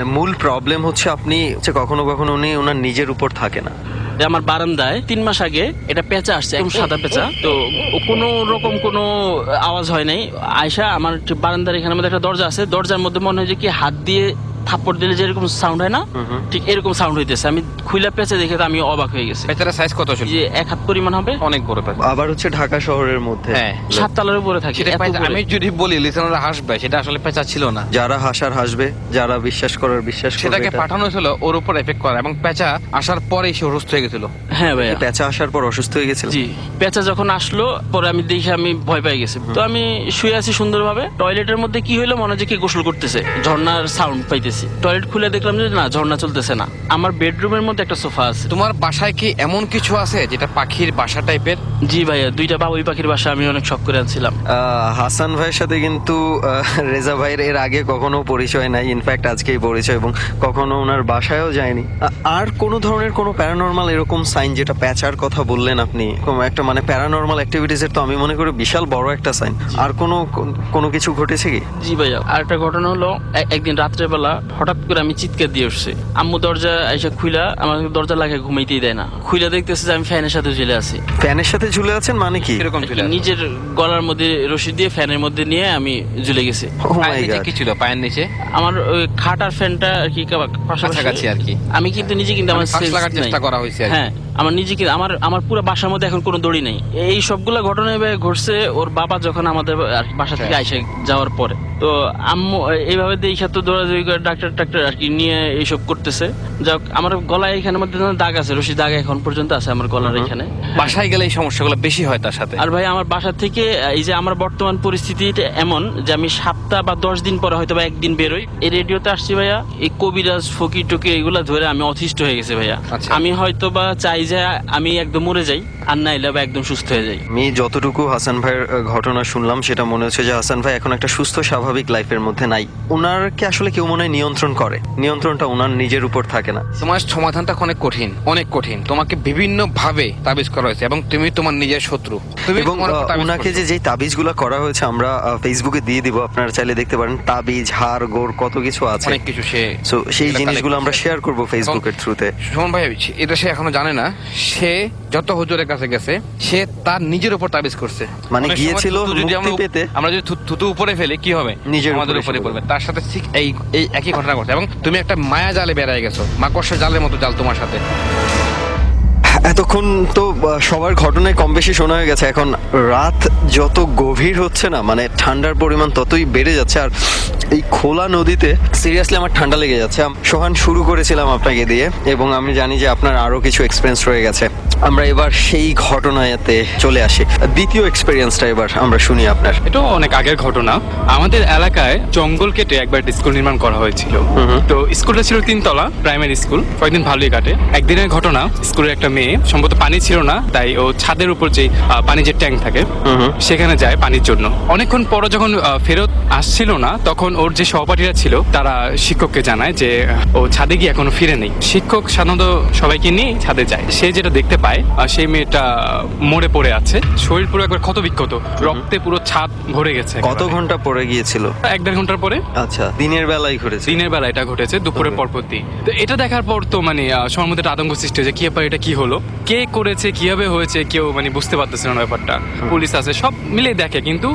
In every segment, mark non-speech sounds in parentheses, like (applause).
মানে মূল প্রবলেম হচ্ছে আপনি হচ্ছে কখনো কখনো উনি ওনার নিজের উপর থাকে না। যে আমার বারান্দায় তিন মাস আগে এটা পেঁচা আসছে, একদম সাদা পেঁচা। তো কোনো রকম কোনো আওয়াজ হয় নাই। আয়সা আমার বারান্দার এখানে মধ্যে একটা দরজা আছে। দরজার মধ্যে মনে হয় যে কি হাত দিয়ে থাপ্পড় দিলে যেরকম সাউন্ড হয় না। ঠিক এরকম সাউন্ড হইতেছে। আমি খুইলা পেঁচে দেখে আমি অবাক হয়ে গেছি। সাইজ কত ছিল? যে এক হাত পরিমাণ হবে। অনেক বড় পেঁচা আবার হচ্ছে ঢাকা শহরের মধ্যে। হ্যাঁ। সাত তলার উপরে থাকে। আমি যদি বলি লিসেনাররা হাসবে সেটা আসলে পেঁচা ছিল না। যারা হাসার হাসবে যারা বিশ্বাস করার বিশ্বাস করবে সেটাকে পাঠানো হয়েছিল ওর উপর এফেক্ট করা। এবং পেঁচা আসার পরেই সে অসুস্থ হয়ে গেছিল। হ্যাঁ ভাইয়া। পেঁচা আসার পর অসুস্থ হয়ে গেছিল। জি। পেঁচা যখন আসলো পরে আমি দেখে আমি ভয় পেয়ে গেছি। তো আমি শুয়ে আছি সুন্দরভাবে। টয়লেটের মধ্যে কি হইল মনে হচ্ছে কি গোসল করতেছে। ঝর্ণার সাউন্ড পাইতেছি। টয়লেট খুলে দেখলাম যে না ঝর্ণা চলতেছে না। আমার বেডরুমের মধ্যে একটা সোফা আছে। তোমার বাসায় কি এমন কিছু আছে যেটা পাখির বাসা টাইপের? জি ভাইয়া দুইটা বাবুই পাখির বাসা আমি অনেক শখ করে আনছিলাম। হাসান ভাইয়ের সাথে কিন্তু রেজা ভাইয়ের এর আগে কখনো পরিচয় নাই। ইনফ্যাক্ট আজকেই পরিচয় এবং কখনো ওনার বাসায়ও যায়নি। আর কোনো ধরনের কোনো প্যারানর্মাল এরকম সাইন যেটা প্যাচার কথা বললেন আপনি? কোনো একটা মানে প্যারানর্মাল অ্যাক্টিভিটিসের তো আমি মনে করি বিশাল বড় একটা সাইন আর কোনো কোনো কিছু ঘটেছে কি? জি ভাইয়া আর একটা ঘটনা হলো একদিন রাত্রেবেলা হঠাৎ করে আমি চিৎকার দিয়ে উঠছি। আম্মু দরজা এসে খুইলা আমার দরজা লাগে ঘুমাইতেই দেয় না। খুইলা দেখতেছে যে আমি ফ্যানের সাথে ঝুলে আছি। ফ্যানের সাথে ঝুলে আছেন মানে কি? এরকম নিজের গলার মধ্যে রশি দিয়ে ফ্যানের মধ্যে নিয়ে আমি ঝুলে গেছি। Oh my পায়ের নিচে God! কি ছিল? পায়ের নিচে? আমার ওই খাট আর ফ্যানটা আর কি পাশাপাশি কাছাকাছি আর কি। আমি কিন্তু নিজে কিন্তু আমার মানে ফাঁস sense লাগার চেষ্টা করা হয়েছে আর কি। হ্যাঁ। আমার নিজেকে আমার আমার পুরো বাসার মধ্যে এখন কোনো দড়ি নেই। এই সবগুলো ঘটনা ঘটছে ওর বাবা যখন আমাদের আর বাসা থেকে আইসে যাওয়ার পরে। তো আম্মু এইভাবে দেখে তো দৌড়াদৌড়ি করে ডাক্তার টাক্তার আর কি নিয়ে এইসব করতেছে। যাক আমার গলায় এখানে মধ্যে দাগ আছে রশি দাগ এখন পর্যন্ত আছে আমার গলার এখানে। বাসায় গেলে এই সমস্যাগুলো বেশি হয় তার সাথে। আর ভাই আমার বাসা থেকে এই যে আমার বর্তমান পরিস্থিতিটা এমন যে আমি সপ্তাহ বা দশ দিন পরে হয়তো বা একদিন বেরোই। এই রেডিওতে আসছি ভাইয়া এই কবিরাজ ফকির টকি এগুলা ধরে আমি অতিষ্ঠ হয়ে গেছে ভাইয়া। আচ্ছা। আমি হয়তো বা চাই যে আমি একদম মরে যাই আর নাইলে বা একদম সুস্থ হয়ে যাই। আমি যতটুকু হাসান ভাইয়ের ঘটনা শুনলাম সেটা মনে হচ্ছে যে হাসান ভাই এখন একটা সুস্থ স্বাভাবিক লাইফের মধ্যে নাই। ওনারকে আসলে কেউ মনে হয় নিয়ন্ত্রণ করে। নিয়ন্ত্রণটা ওনার নিজের উপর থাকে না। তোমার সমাধানটা অনেক কঠিন অনেক কঠিন। তোমাকে বিভিন্ন ভাবে তাবিজ করা হয়েছে এবং তুমি তোমার নিজের শত্রু। এবং ওনাকে। যে যেই তাবিজগুলো করা হয়েছে আমরা ফেসবুকে দিয়ে দিব আপনারা চাইলে দেখতে পারেন। তাবিজ হার গোর কত কিছু আছে। অনেক কিছু সে সেই জিনিসগুলো আমরা শেয়ার করব ফেসবুকের থ্রুতে সুমন ভাই এটা সে এখনও জানে না। সে যত হুজুরের কাছে গেছে সে তার নিজের উপর তাবিজ করছে। মানে গিয়েছিল যদি আমরা পেতে। আমরা যদি থুতু উপরে ফেলি কি হবে? নিজের আমাদের উপরে পড়বে। তার সাথে ঠিক এই এই একই ঘটনা ঘটছে। এবং তুমি একটা মায়া জালে বেড়ায় গেছো মাকড়সা জালের মতো জাল তোমার সাথে। এতক্ষণ তো সবার ঘটনায় কম বেশি শোনা হয়ে গেছে। এখন রাত যত গভীর হচ্ছে না মানে ঠান্ডার পরিমাণ ততই বেড়ে যাচ্ছে। আর এই খোলা নদীতে সিরিয়াসলি আমার ঠান্ডা লেগে যাচ্ছে। সোহান শুরু করেছিলাম আপনাকে দিয়ে এবং আমি জানি যে আপনার আরও কিছু এক্সপিরিয়েন্স রয়ে গেছে। আমরা এবার সেই ঘটনাতে চলে আসি। দ্বিতীয় এক্সপিরিয়েন্সটা এবার আমরা শুনি আপনার। এটাও অনেক আগের ঘটনা। আমাদের এলাকায় জঙ্গল কেটে একবার স্কুল নির্মাণ করা হয়েছিল। তো স্কুলটা ছিল তিনতলা প্রাইমারি স্কুল কয়েকদিন ভালোই কাটে। একদিনের ঘটনা স্কুলের একটা মেয়ে সম্ভবত পানি ছিল না তাই ও ছাদের উপর যে পানি যে ট্যাঙ্ক থাকে সেখানে যায় পানির জন্য। অনেকক্ষণ পর যখন ফেরত আসছিল না তখন ওর যে সহপাঠীরা ছিল তারা শিক্ষককে জানায় যে ও ছাদে গিয়ে এখনও ফিরে নেই শিক্ষক সাধারণত সবাইকে নিয়ে ছাদে যায়। সে যেটা দেখতে পায় সেই মেয়েটা মরে পড়ে আছে। শরীর পুরো একবার ক্ষত বিক্ষত রক্তে পুরো ছাদ ভরে গেছে কত ঘণ্টা পরে গিয়েছিল? এক দেড় ঘণ্টার পরে। আচ্ছা দিনের বেলায় ঘটেছে। দিনের বেলা এটা ঘটেছে দুপুরের পরপর দিয়ে তো এটা দেখার পর তো মানে সবার মধ্যে একটা আতঙ্ক সৃষ্টি হয়েছে কি ব্যাপার এটা কি হলো? কে করেছে কীভাবে হয়েছে কেউ মানে বুঝতে পারতেছে না ব্যাপারটা। পুলিশ আছে সব মিলে দেখে কিন্তু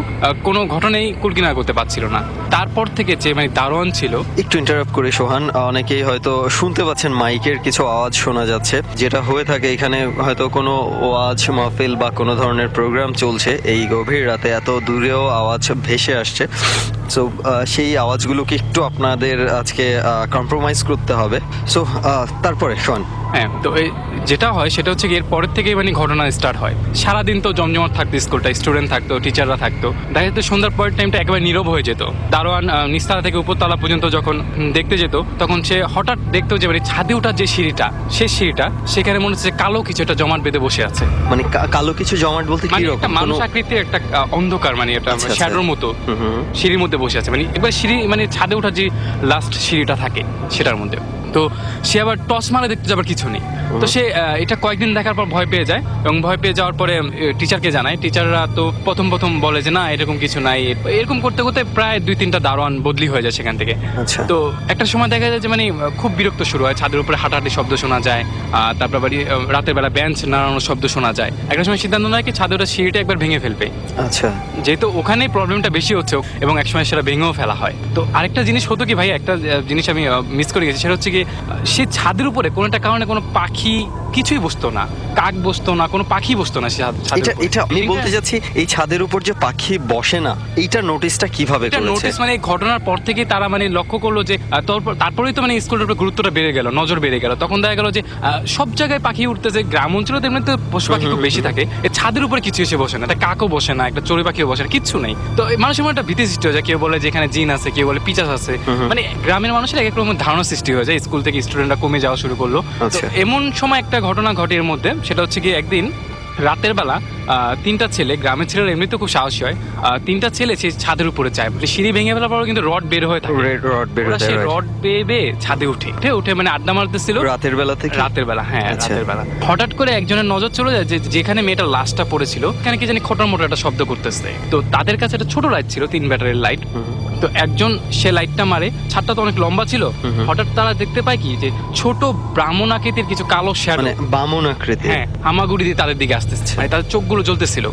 কোনো ঘটনাই কুলকিনা করতে পারছিল না। তারপর থেকে যে মানে দারোয়ান ছিল। একটু ইন্টারাপ্ট করে, সোহান। অনেকেই হয়তো শুনতে পাচ্ছেন মাইকের কিছু আওয়াজ শোনা যাচ্ছে। যেটা হয়ে থাকে, এখানে হয়তো কোনো ওয়াজ, মাহফিল বা কোনো ধরনের প্রোগ্রাম চলছে। এই গভীর রাতে এত দূরেও আওয়াজ ভেসে আসছে। সো সেই আওয়াজগুলোকে একটু আপনাদের আজকে কম্প্রোমাইজ করতে হবে। সো তারপরে শোন হ্যাঁ তো যেটা হয় সেটা হচ্ছে কি এর পরের থেকেই মানে ঘটনা স্টার্ট হয়। সারাদিন তো জমজমাট থাকতো স্কুলটা স্টুডেন্ট থাকতো টিচাররা থাকতো। দেখা যেত সন্ধ্যার পরের টাইমটা একেবারে নীরব হয়ে যেত। দারোয়ান নিচতলা থেকে উপরতলা পর্যন্ত যখন দেখতে যেত তখন সে হঠাৎ দেখতো যে মানে ছাদে ওঠার যে সিঁড়িটা সেই সিঁড়িটা সেখানে মনে হচ্ছে কালো কিছু একটা জমাট বেঁধে বসে আছে। মানে কালো কিছু জমাট বলতে কি মানে রকম একটা মানুষ আকৃতির একটা অন্ধকার মানে একটা আচ্ছা, আচ্ছা। শ্যাডোর মতো। সিঁড়ির মধ্যে বসে আছে। মানে এবার সিঁড়ি মানে ছাদে ওঠার যে লাস্ট সিঁড়িটা থাকে সেটার মধ্যে। তো সে আবার টস মারে দেখতে যাবার কিছু নেই। তো সে এটা কয়েকদিন দেখার পর ভয় পেয়ে যায় এবং ভয় পেয়ে যাওয়ার পরে টিচারকে জানায়। টিচাররা তো প্রথম প্রথম বলে যে না এরকম কিছু নাই। এরকম করতে করতে প্রায় দুই তিনটা দারোয়ান বদলি হয়ে যায় সেখান থেকে। আচ্ছা। তো একটা সময় দেখা যায় যে মানে খুব বিরক্ত শুরু হয়। ছাদের উপরে হাঁটাহাঁটি শব্দ শোনা যায় আহ, তারপর আবার রাতের বেলা বেঞ্চ নাড়ানোর শব্দ শোনা যায়। একটা সময় সিদ্ধান্ত নেয় কি ছাদের সিঁড়িটা একবার ভেঙে ফেলবে। আচ্ছা। যেহেতু ওখানেই প্রবলেমটা বেশি হচ্ছে এবং একসময় সেটা ভেঙেও ফেলা হয়। তো আরেকটা জিনিস হতো কি ভাই একটা জিনিস আমি মিস করে গেছি সেটা হচ্ছে কি সে ছাদের উপরে কোনো একটা কারণে কোনো পাখি কিছুই বসতো না কাক বসতো না কোনো পাখি বসতো না এটা এটা আমি বলতে যাচ্ছি এই ছাদের উপর যে পাখি বসে না এইটা নোটিসটা কীভাবে করেছে? নোটিস মানে ঘটনার পর থেকে তারা মানে লক্ষ্য করল যে তারপর- তারপরেই তো মানে স্কুলের উপর গুরুত্বটা বেড়ে গেল নজর বেড়ে গেল। তখন দেখা গেল যে সব জায়গায় পাখি উঠতেছে গ্রাম অঞ্চলে তো এমনিতে পশু পাখি খুব বেশি থাকে। এই ছাদের উপরে কিছু এসে বসে না একটা কাকও বসে না একটা চড়ুই পাখিও বসে না কিচ্ছু নেই। তো মানুষের মনে একটা ভীতি সৃষ্টি হয়ে যায় কেউ বলে যে এখানে জিন আছে কেউ বলে পিচাস আছে। মানে গ্রামের মানুষের এক এক রকমের ধারণা সৃষ্টি হয়ে যায় স্কুল থেকে স্টুডেন্টরা কমে যাওয়া শুরু করল। আচ্ছা। এমন সময় একটা ঘটনা ঘটে এর মধ্যে সেটা হচ্ছে কি একদিন রাতের বেলা তিনটা ছেলে গ্রামের ছেলেরা এমনিতে খুব সাহসী হয় তিনটা ছেলে সে ছাদের উপরে যায় মানে সিঁড়ি ভেঙে ফেলার পরও কিন্তু রড বের হয়ে থাকে। রড বের হতে সেই হয়। রড বেয়ে ছাদে উঠে উঠে উঠে মানে আড্ডা মারতেছিল। রাতের বেলা থেকে? রাতের বেলা হ্যাঁ আচ্ছা। রাতের বেলা। হঠাৎ করে একজনের নজর চলে যায় যে যেখানে মেয়েটার লাশটা পড়েছিল এখানে কি জানি খোটার মোটা একটা শব্দ করতেছে। তো তাদের কাছে একটা ছোট লাইট ছিল তিন ব্যাটারির লাইট। তো একজন সে লাইটটা মারে ছাদটা তো অনেক লম্বা ছিল হঠাৎ তারা দেখতে পায় কি যে ছোট ব্রাহ্মণ আকৃতির কিছু কালো শ্যাডো মানে বামন আকৃতি হ্যাঁ হামাগুড়ি দিয়ে তাদের দিকে আসতেছে। মানে তাদের চোখগুলো জ্বলতেছিল।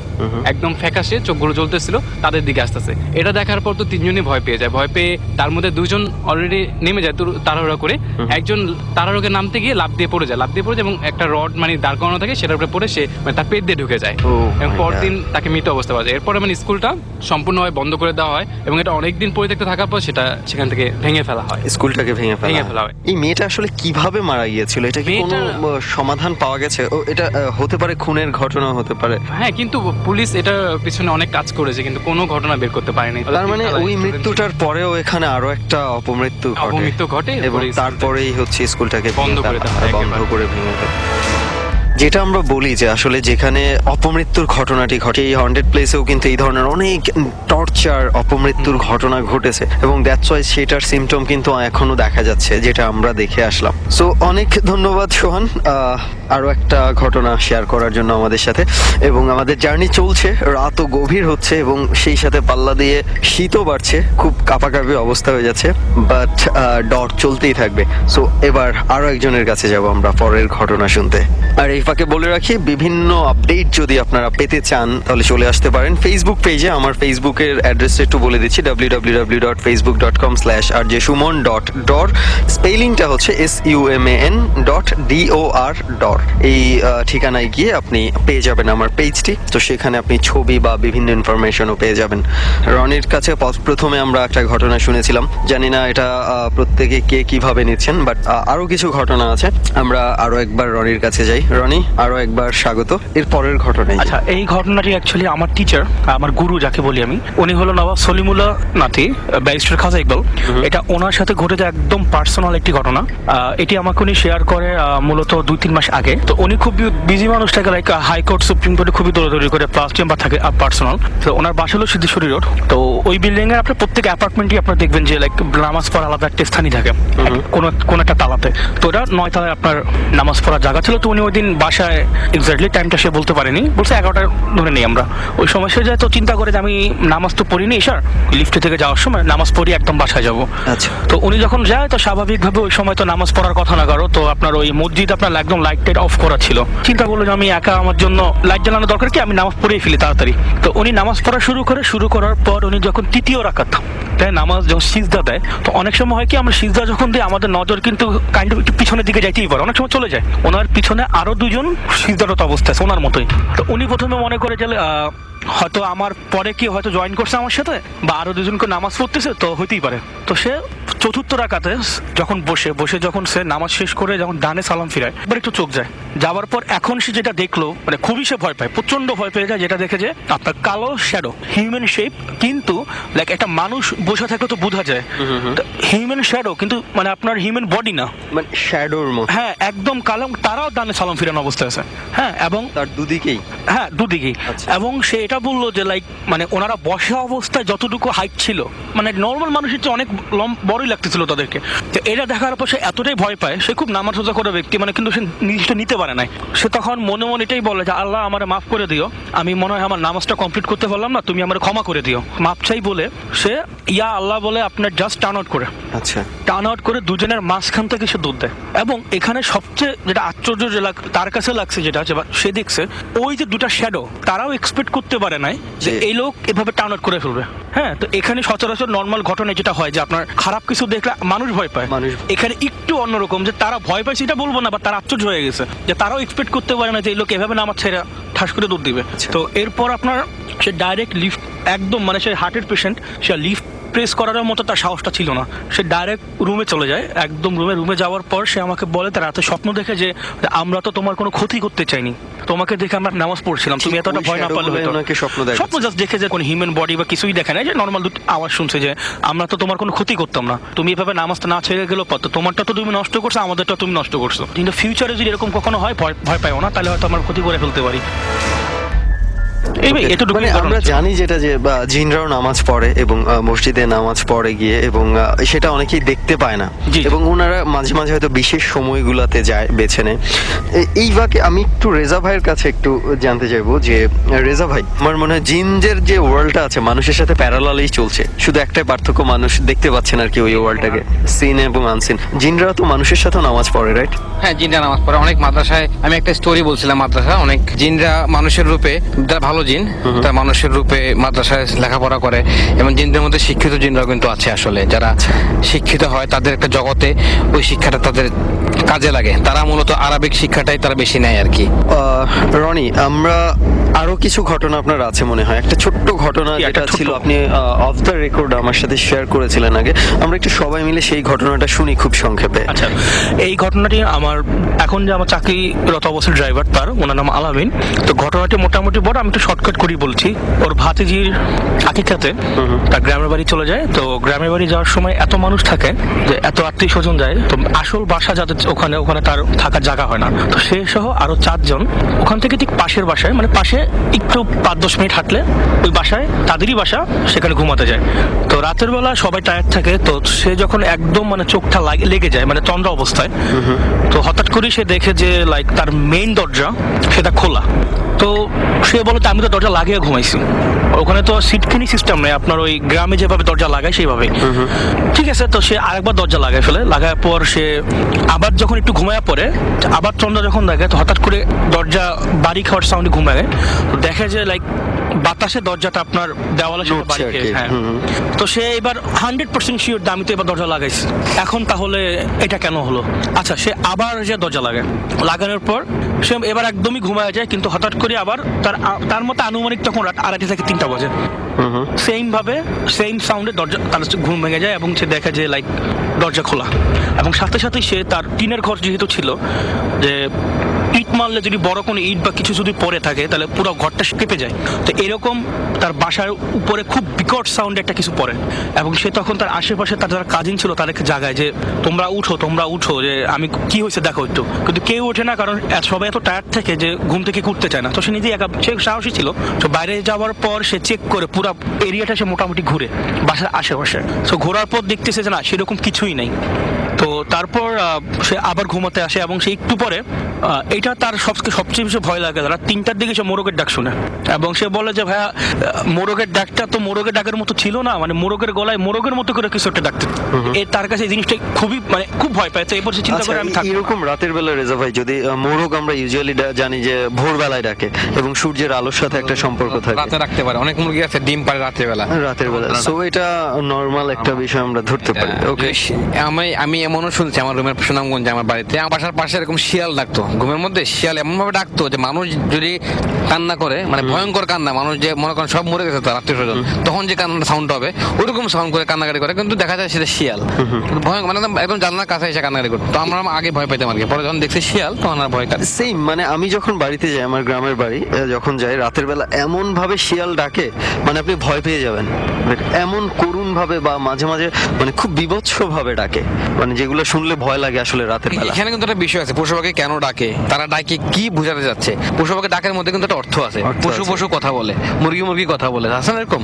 একদম ফ্যাকাশে চোখগুলো জ্বলতেছিল তাদের দিকে আসতেছে। এটা দেখার পর তো তিনজনই ভয় পেয়ে যায়। ভয় পেয়ে তার মধ্যে দুজন অলরেডি নেমে যায় তাড়াহুড়া করে। একজন তাড়াহুড়োকে নামতে গিয়ে লাভ দিয়ে পড়ে যায়। লাভ দিয়ে পড়ে যায় এবং একটা রড মানে দাঁড় করানো থাকে সেটার উপরে পড়ে সে মানে তার পেট দিয়ে ঢুকে যায়। Oh এবং পরদিন তাকে মৃত অবস্থা পাওয়া যায়। এরপরে মানে স্কুলটা সম্পূর্ণভাবে বন্ধ করে দেওয়া হয় এবং এটা অনেকদিন পরিত্যক্ত থাকার পর সেটা সেখান থেকে ভেঙে ফেলা হয়। স্কুলটাকে ভেঙে ফেলা ভেঙে ফেলা হয়। এই মেয়েটা আসলে কীভাবে মারা গিয়েছিল? এটা কি কোনো সমাধান পাওয়া গেছে? ও এটা হতে পারে খুনের ঘটনা হতে পারে। হ্যাঁ কিন্তু পুলিশ এটা পিছনে অনেক কাজ করেছে কিন্তু কোনো ঘটনা বের করতে পারেনি। তার মানে ওই মৃত্যুটার পরেও এখানে আরও একটা অপমৃত্যু ঘটে। অপমৃত্যু ঘটে এবং তারপরেই হচ্ছে স্কুলটাকে বন্ধ করে বন্ধ করে ভেঙে ফেলা যেটা আমরা বলি যে আসলে যেখানে অপমৃত্যুর ঘটনাটি ঘটে এই হন্ডেড প্লেসেও কিন্তু এই ধরনের অনেক টর্চার অপমৃত্যুর ঘটনা ঘটেছে এবং দ্যাটস ওয়াই সেটার সিমটম কিন্তু এখনও দেখা যাচ্ছে যেটা আমরা দেখে আসলাম। সো অনেক ধন্যবাদ সোহান। আহ, আরও একটা ঘটনা শেয়ার করার জন্য আমাদের সাথে। এবং আমাদের জার্নি চলছে রাতও গভীর হচ্ছে এবং সেই সাথে পাল্লা দিয়ে শীতও বাড়ছে খুব কাপাকাপি অবস্থা হয়ে যাচ্ছে বাট ডট চলতেই থাকবে। সো এবার আরও একজনের কাছে যাব আমরা পরের ঘটনা শুনতে। আর এই ফাঁকে বলে রাখি বিভিন্ন আপডেট যদি আপনারা পেতে চান তাহলে চলে আসতে পারেন। ফেসবুক পেজে আমার ফেসবুকের অ্যাড্রেসটা একটু বলে দিচ্ছি W W dot Facebook dot com R J Suman dot ডর স্পেলিংটা হচ্ছে S U M A N dot D O R ডর এই ঠিকানায় গিয়ে আপনি পেয়ে যাবেন আমার পেজটি। তো সেখানে আপনি ছবি বা বিভিন্ন ইনফরমেশনও পেয়ে যাবেন। রনির কাছে প্রথমে আমরা একটা ঘটনা শুনেছিলাম। জানি না এটা প্রত্যেকে কে কীভাবে নিচ্ছেন বাট আরও কিছু ঘটনা আছে। আমরা আরও একবার রনির কাছে যাই। রনি আরও একবার স্বাগত। এর পরের ঘটনায় আচ্ছা এই ঘটনাটি অ্যাকচুয়ালি আমার টিচার আমার গুরু যাকে বলি আমি উনি হলো নবাব সলিমুল্লাহ নাথি ব্যারিস্টার খাজা ইকবাল। এটা ওনার সাথে ঘটেছে একদম পার্সোনাল একটি ঘটনা। এটি আমাকে উনি শেয়ার করে মূলত দুই তিন মাস আগে। তো উনি খুব বিজি মানুষটাকে লাইক হাইকোর্ট সুপ্রিম কোর্টে খুবই দৌড়াদৌড়ি করে প্লাস চেম্বার থাকে আর পার্সোনাল তো ওনার বাসা হলো সিদ্ধেশ্বরী রোড তো ওই বিল্ডিং এর আপনার প্রত্যেক অ্যাপার্টমেন্টই আপনার দেখবেন যে লাইক নামাজ পড়া আলাদা একটা স্থানই থাকে কোন কোন একটা তালাতে। তো ওটা নয় তালায় আপনার নামাজ পড়ার জায়গা ছিল। তো উনি ওই দিন বাসায় এক্স্যাক্টলি টাইমটা সে বলতে পারেনি। বলছে এগারোটা ধরে নেই আমরা। ওই সময় সে যায় তো চিন্তা করে যে আমি নামাজ তো পড়িনি এসার লিফটে থেকে যাওয়ার সময় নামাজ পড়ি একদম বাসায় যাব। আচ্ছা। তো উনি যখন যায় তো স্বাভাবিকভাবে ওই সময় তো নামাজ পড়ার কথা না কারও। তো আপনার ওই মসজিদ আপনার একদম লাইট টাইট অফ করা ছিল। চিন্তা করল যে আমি একা আমার জন্য লাইট জ্বালানো দরকার কি? আমি নামাজ পড়েই ফেলি তাড়াতাড়ি। তো উনি নামাজ পড়া শুরু করে, শুরু করার পর উনি যখন তৃতীয় রাখাত তাই নামাজ যখন সিজদা দেয়, তো অনেক সময় হয় কি, আমরা সিজদা যখন দিই, আমাদের নজর কিন্তু কাইন্ড একটু পিছনের দিকে যাইতেই পারে। অনেক সময় চলে যায়। ওনার পিছনে আরও দুজন সিজদারত অবস্থায় আছে, ওনার মতোই। তো উনি প্রথমে মনে করে যে হয়তো আমার পরে কি হয়তো জয়েন করছে আমার সাথে? বা আরও দুজনকে নামাজ পড়তেছে তো হইতেই পারে। তো সে চতুর্থ রাকাতে যখন বসে বসে যখন সে নামাজ শেষ করে যখন ডানে সালাম ফিরায় এবার একটু চোখ যায়। যাওয়ার পর এখন সে যেটা দেখল মানে খুবই সে ভয় পায় প্রচণ্ড ভয় পেয়ে যায় যেটা দেখে যে আপনার কালো শ্যাডো হিউম্যান শেপ কিন্তু লাইক একটা মানুষ বসে থাকলে তো বোঝা যায়। হিউম্যান শ্যাডো কিন্তু মানে আপনার হিউম্যান বডি না। মানে শ্যাডোর মতো। হ্যাঁ একদম কালো তারাও ডানে সালাম ফিরানো অবস্থায় আছে। হ্যাঁ এবং তার দুদিকেই। হ্যাঁ দুদিকেই। আচ্ছা। এবং সে এটা বলল যে লাইক মানে ওনারা বসা অবস্থায় যতটুকু হাইট ছিল মানে নর্মাল মানুষের চেয়ে অনেক বড়ই লাগতেছিল তাদেরকে। তো এটা দেখার পর সে এতটাই ভয় পায়, সে খুব নামাজ সোজা করে ব্যক্তি মানে কিন্তু সে নিজটা নিতে পারে নাই। সে তখন মনে মনে এটাই বলে যে, আল্লাহ আমার মাফ করে দিও। আমি মনে হয় আমার নামাজটা কমপ্লিট করতে পারলাম না, তুমি আমার ক্ষমা করে দিও। মাপ চাই বলে সে ইয়া আল্লাহ বলে আপনার জাস্ট টার্ন আউট করে। আচ্ছা। টার্ন আউট করে দুজনের মাঝখান থেকে সে দুধ দেয়। এবং এখানে সবচেয়ে যেটা আশ্চর্য যে তার কাছে লাগছে যেটা বা- সে দেখছে ওই যে দুটা শ্যাডো তারাও এক্সপেক্ট করতে পারে নাই যে এই লোক এভাবে টার্ন আউট করে ফেলবে। হ্যাঁ তো এখানে সচরাচর নর্মাল ঘটনা যেটা হয় যে আপনার খারাপ কিছু দেখলে মানুষ ভয় পায়। মানুষ- এখানে একটু অন্যরকম যে তারা ভয় পায় সেটা বলব না বা তারা আশ্চর্য হয়ে গেছে যে তারাও এক্সপেক্ট করতে পারে না যে এই লোক এভাবে নামাজ ছেড়ে ঠাস করে দুধ দিবে। আচ্ছা। তো এরপর আপনার সে ডাইরেক্ট লিফট একদম মানে সে হার্টের পেশেন্ট সে লিফট প্রেস করার মতো তার সাহসটা ছিল না। সে ডাইরেক্ট রুমে চলে যায়। একদম রুমে রুমে যাওয়ার পর সে আমাকে বলে তার রাতে স্বপ্ন দেখে যে আমরা তো তোমার কোনো ক্ষতি করতে চাইনি। তোমাকে দেখে আমরা নামাজ পড়ছিলাম। তুমি এতটা ভয় না পারলে গুলোই স্বপ্ন জাস্ট দেখে যে কোনো হিউম্যান বডি বা কিছুই দেখে না যে নর্মাল দুটো আওয়াজ শুনছে যে আমরা তো তোমার কোনো ক্ষতি করতাম না। তুমি এভাবে নামাজটা না ছেড়ে গেলেও পারতো তোমারটা তো তুমি নষ্ট করছ আমাদেরটা তুমি নষ্ট করছ। কিন্তু ফিউচারে যদি এরকম কখনো হয় ভয় ভয় পাইও না তাহলে হয়তো আমরা ক্ষতি করে ফেলতে পারি। মানে আমরা জানি যেটা যে জিনরাও নামাজ পড়ে এবং মসজিদে নামাজ পড়ে গিয়ে এবং সেটা অনেকেই দেখতে পায় না। এবং ওনারা মাঝে মাঝে হয়তো বিশেষ সময়গুলোতে যায় বেছে নেয়। এই বাকে আমি একটু রেজা ভাইয়ের কাছে একটু জানতে চাইব যে রেজা ভাই আমার মনে হয় জিনদের যে ওয়ার্ল্ডটা আছে মানুষের সাথে প্যারালালেই চলছে। শুধু একটাই পার্থক্য মানুষ দেখতে পাচ্ছেন আর কি ওই ওয়ার্ল্ডটাকে সিন এবং আনসিন জিনরা তো মানুষের সাথে নামাজ পড়ে রাইট হ্যাঁ জিনরা নামাজ পড়ে। অনেক মাদ্রাসায় আমি একটা স্টোরি বলছিলাম মাদ্রাসা। অনেক জিনরা মানুষের রূপে ভালো জিন তারা মানুষের রূপে মাদ্রাসায় লেখাপড়া করে এবং জিনদের মধ্যে শিক্ষিত জিনরাও কিন্তু আছে আসলে। যারা শিক্ষিত হয় তাদের একটা জগতে ওই শিক্ষাটা তাদের কাজে লাগে। তারা মূলত আরবিক শিক্ষাটাই তারা বেশি নেয় আর কি। রনি আমরা আরও কিছু ঘটনা আপনার আছে মনে হয়। একটা ছোট্ট ঘটনা যেটা ছিল আপনি অফ দ্য রেকর্ড আমার সাথে শেয়ার করেছিলেন আগে। আমরা একটু সবাই মিলে সেই ঘটনাটা শুনি খুব সংক্ষেপে। আচ্ছা এই ঘটনাটি আমার এখন যে আমার চাকরিরত অবস্থার ড্রাইভার তার ওনার নাম আলামিন। তো ঘটনাটি মোটামুটি বড় আমি একটু শর্টকাট করি বলছি। ওর ভাতিজির আকিকাতে তার গ্রামের বাড়ি চলে যায়। তো গ্রামের বাড়ি যাওয়ার সময় এত মানুষ থাকে যে এত আত্মীয় স্বজন যায়। তো আসল বাসা যাদের ওখানে ওখানে তার থাকার জায়গা হয় না। তো সে সহ আরও চারজন ওখান থেকে ঠিক পাশের বাসায় মানে পাশে একটু পাঁচ দশ মিনিট হাঁটলে ওই বাসায় তাদেরই বাসা সেখানে ঘুমাতে যায়। তো রাতের বেলা সবাই টায়ার্ড থাকে তো সে যখন একদম মানে চোখটা লাগে- লেগে যায় মানে চন্দ্র অবস্থায় তো হঠাৎ করে সে দেখে যে লাইক তার মেইন দরজা সেটা খোলা। তো সে বলে তো আমি তো দরজা লাগিয়ে ঘুমাইছি। ওখানে তো সিটকিনি সিস্টেম নেই আপনার ওই গ্রামে যেভাবে দরজা লাগায় সেইভাবে। ঠিক আছে তো সে আরেকবার দরজা লাগায় ফেলে লাগার পর সে আবার যখন একটু ঘুমায় পরে আবার চন্দ্র যখন দেখে তো হঠাৎ করে দরজা বাড়ি খাওয়ার সাউন্ডে ঘুমায়। তো দেখে যে লাইক বাতাসে দরজাটা আপনার দেওয়ালের সাথে বাড়ি হ্যাঁ। তো সে এবার হান্ড্রেড পার্সেন্ট শিওর আমি তো এবার দরজা লাগাইছি। এখন তাহলে এটা কেন হলো? আচ্ছা সে আবার যে দরজা লাগায় লাগানোর পর সে এবার একদমই ঘুমায় যায় কিন্তু হঠাৎ করে আবার তার তার মতো আনুমানিক তখন রাত আড়াইটা থেকে তিনটা বাজে। সেম ভাবে সেম সাউন্ডে দরজা তার ঘুম ভেঙে যায় এবং সে দেখে যে লাইক দরজা খোলা। এবং সাথে সাথে সে তার টিনের ঘর যেহেতু ছিল যে ইট মারলে যদি বড় কোনো ইট বা কিছু যদি পড়ে থাকে, তাহলে পুরো ঘরটা কেঁপে যায়। তো এরকম তার বাসার উপরে খুব বিকট সাউন্ড একটা কিছু পড়ে। এবং সে তখন তার আশেপাশে তার যারা কাজিন ছিল, তাদেরকে জাগায় যে, তোমরা উঠো তোমরা উঠো, যে আমি কি হয়েছে দেখো একটু। কিন্তু কেউ ওঠে না, কারণ সবাই এত টায়ার্ড থেকে যে ঘুম থেকে উঠতে চায় না। তো সে নিজে একা, সে সাহসী ছিল। তো বাইরে যাওয়ার পর সে চেক করে পুরো এরিয়াটা সে মোটামুটি ঘুরে, বাসার আশেপাশে। তো ঘোরার পর দেখতেছে যে না, সেরকম কিছুই নেই। তো তারপর সে আবার ঘুমাতে আসে এবং সে একটু পরে এটা তার সবচেয়ে সবচেয়ে বেশি ভয় লাগে। রাত তিনটার দিকে সে মোরগের ডাক শুনে। এবং সে বলে যে ভাইয়া মোরগের ডাকটা তো মোরগের ডাকের মতো ছিল না। মানে মোরগের গলায় মোরগের মতো করে কিছু একটা ডাকতে এ তার কাছে এই জিনিসটা খুবই মানে খুব ভয় পায়। তো এরপর সে চিন্তা আচ্ছা করে আমি থাকব না। এরকম রাতের বেলা রেজা ভাই যদি মোরগ আমরা ইউজুয়ালি জানি যে ভোরবেলায় ডাকে এবং সূর্যের আলোর সাথে একটা সম্পর্ক থাকে। রাতে রাখতে পারে। অনেক মুরগি আছে ডিম পারে রাতের বেলা। রাতের বেলা। সো এটা নরমাল একটা বিষয় আমরা ধরতে পারি। ওকে আমি আমি এমনও শুনছি আমার রুমের সুনামগঞ্জে আমার বাড়িতে। আমার বাসার পাশে এরকম শিয়াল ডাকতো। ঘুমের মধ্যে শিয়াল এমন ভাবে ডাকতো যে মানুষ যদি কান্না করে মানে ভয়ঙ্কর কান্না মানুষ যে মনে করেন সব মরে গেছে তার আত্মীয় স্বজন তখন যে কান্নার সাউন্ড হবে ওইরকম সাউন্ড করে কান্নাকাটি করে কিন্তু দেখা যায় সেটা শিয়াল। ভয়ঙ্কর মানে একদম- একদম জানলার কাছে এসে কান্নাকাটি করতো। তো আমরা আগে ভয় পাইতাম আর কি। পরে যখন দেখছি শিয়াল তখন আর ভয় কাটে। সেম মানে আমি যখন বাড়িতে যাই আমার গ্রামের বাড়ি যখন যাই রাতের বেলা এমন ভাবে শিয়াল ডাকে মানে আপনি ভয় পেয়ে যাবেন। এমন করুণ ভাবে বা মাঝে মাঝে মানে খুব বিভৎস ভাবে ডাকে। মানে যেগুলো শুনলে ভয় লাগে আসলে রাতের বেলা। এখানে কিন্তু একটা বিষয় আছে পশু পাখি কেন ডাকে? তারা ডাকে কি বোঝাতে যাচ্ছে? পশু পাখি ডাকের মধ্যে কিন্তু একটা অর্থ আছে। পশু পশু কথা বলে মুরগি মুরগি কথা বলে। আছে না এরকম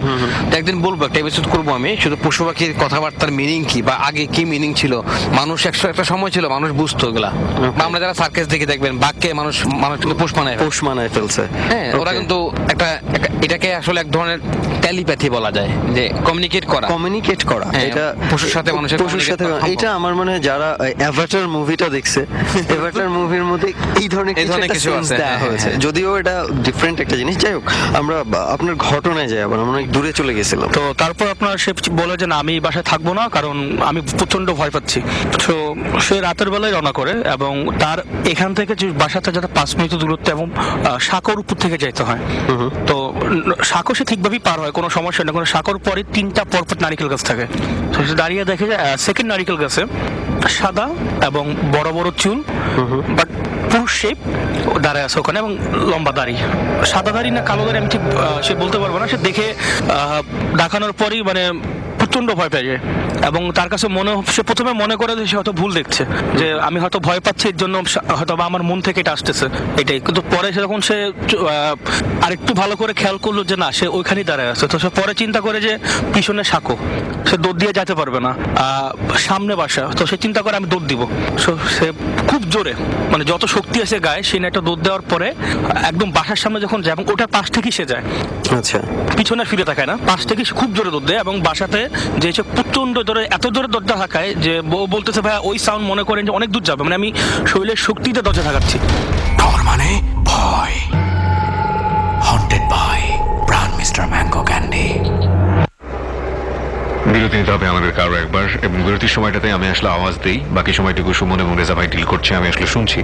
একদিন বলব একটা এপিসোড করব আমি শুধু পশু পাখির কথাবার্তার মিনিং কি বা আগে কি মিনিং ছিল? মানুষ একশো একটা সময় ছিল মানুষ বুঝতো এগুলা। বা আমরা যারা সার্কেস দেখে দেখবেন বাঘকে মানুষ মানুষ কিন্তু পোষ মানায়। পোষ মানায় ফেলছে। হ্যাঁ ওরা কিন্তু একটা একটা- এটাকে আসলে এক ধরনের টেলিপ্যাথি বলা যায় যে কমিউনিকেট করা। কমিউনিকেট করা। হ্যাঁ, এটা পশুর সাথে মানুষের পশুর সাথে এটা আমার মনে হয় যারা অ্যাভাটার মুভিটা দেখছে (laughs) অ্যাভাটার মুভির মধ্যে এই ধরনের এই কিছু ধরনের একটা কিছু আছে, হ্যাঁ, হয়েছে। হ্যাঁ। যদিও এটা ডিফারেন্ট একটা জিনিস। যাই হোক আমরা আপনার ঘটনায় যাই আবার আমরা অনেক দূরে চলে গেছিলাম। তো তারপর আপনার সে বলে যে না আমি এই বাসায় থাকব না কারণ আমি প্রচণ্ড ভয় পাচ্ছি। তো সে রাতের বেলায় রওনা করে এবং তার এখান থেকে যে বাসাতে যাতে পাঁচ মিনিট দূরত্ব এবং সাঁকোর উপর থেকে যেতে হয়। তো উম, সাঁকো সে ঠিকভাবেই পার হয় কোনো সমস্যা নেই। কোনো সাঁকোর পরে তিনটা পরপর নারিকেল গাছ থাকে। তো সে দাঁড়িয়ে দেখে যে সেকেন্ড নারিকেল গাছে সাদা এবং বড় বড় চুল বাট পুরুষ শেপ দাঁড়ায় আছে ওখানে এবং লম্বা দাড়ি। সাদা দাড়ি না কালো দাড়ি আমি ঠিক সে বলতে পারব না। সে দেখে ডাকানোর দেখানোর পরই মানে প্রচণ্ড ভয় পেয়ে যায়। এবং তার কাছে মনে সে প্রথমে মনে করে যে সে হয়তো ভুল দেখছে যে আমি হয়তো ভয় পাচ্ছি এর জন্য হয়তো বা আমার মন থেকে এটা আসতেছে। এটাই। কিন্তু পরে সে যখন সে আরেকটু ভালো করে খেয়াল করল যে না সে ওইখানেই দাঁড়ায় আছে। তো সে পরে চিন্তা করে যে পিছনে সাঁকো। সে দৌড় দিয়ে যেতে পারবে না। সামনে বাসা। তো সে চিন্তা করে আমি দৌড় দিব। সে খুব জোরে মানে যত শক্তি আছে গায়ে সে একটা দৌড় দেওয়ার পরে একদম বাসার সামনে যখন যায় এবং ওটার পাশ থেকেই সে যায়। আচ্ছা। পিছনে ফিরে তাকায় না। পাশ থেকে সে খুব জোরে দৌড় দেয় এবং বাসাতে যে হচ্ছে প্রচণ্ড ধরে এত ধরে দরজা থাকায় যে বলতেছে ভাই ওই সাউন্ড মনে করেন যে অনেক দূর যাবে। মানে আমি শরীরের শক্তিতে দরজা থাকাচ্ছি মানে ভয়। বিরতি নিতে হবে আমাদের কারও একবার, এবং বিরতির সময়টাতে আমি আসলে আওয়াজ দিই, বাকি সময়টুকু সুমন এবং রেজা ভাই ডিল করছে, আমি আসলে শুনছি।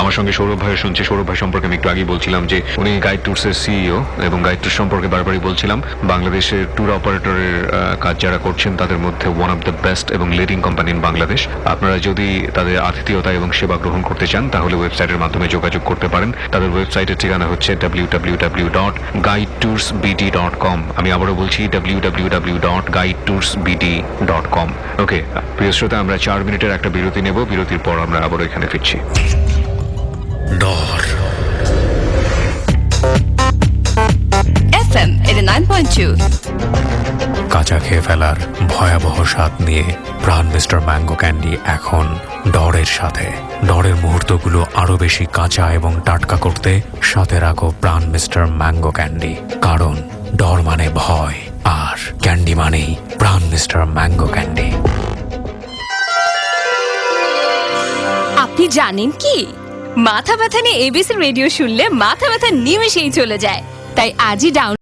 আমার সঙ্গে সৌরভ ভাই শুনছি, সৌরভ ভাই সম্পর্কে আমি একটু আগেই বলছিলাম যে উনি গাইড ট্যুরসের সিইও এবং গাইড ট্যুর সম্পর্কে বারবারই বলছিলাম, বাংলাদেশের ট্যুর অপারেটরের কাজ যারা করছেন তাদের মধ্যে ওয়ান অফ দ্য বেস্ট এবং লিডিং কোম্পানি ইন বাংলাদেশ আপনারা যদি তাদের আতিথেয়তা এবং সেবা গ্রহণ করতে চান, তাহলে ওয়েবসাইটের মাধ্যমে যোগাযোগ করতে পারেন। তাদের ওয়েবসাইটের ঠিকানা হচ্ছে W W W dot guide tours BD dot com আমি আবারও বলছি W W W dot guide tours BD dot com okay প্রিয় শ্রোতা আমরা চার মিনিটের একটা বিরতি নেব। বিরতির পর আমরা আবার এখানে ফিরছি। ডর FM 89.2. কাঁচা খেয়ে ফেলার ভয়াবহ স্বাদ নিয়ে প্রাণ মিস্টার ম্যাঙ্গো ক্যান্ডি এখন ডরের সাথে। ডরের মুহূর্তগুলো আরও বেশি কাঁচা এবং টাটকা করতে সাথে রাখো প্রাণ মিস্টার ম্যাঙ্গো ক্যান্ডি। কারণ ডর মানে ভয়। আর ক্যান্ডি মানেই প্রাণ মিস্টার ম্যাঙ্গো ক্যান্ডি। আপনি জানেন কি? মাথা ব্যথা নিয়ে এবিসি রেডিও শুনলে মাথা ব্যথা নিমেষেই চলে যায়। তাই আজই ডাউন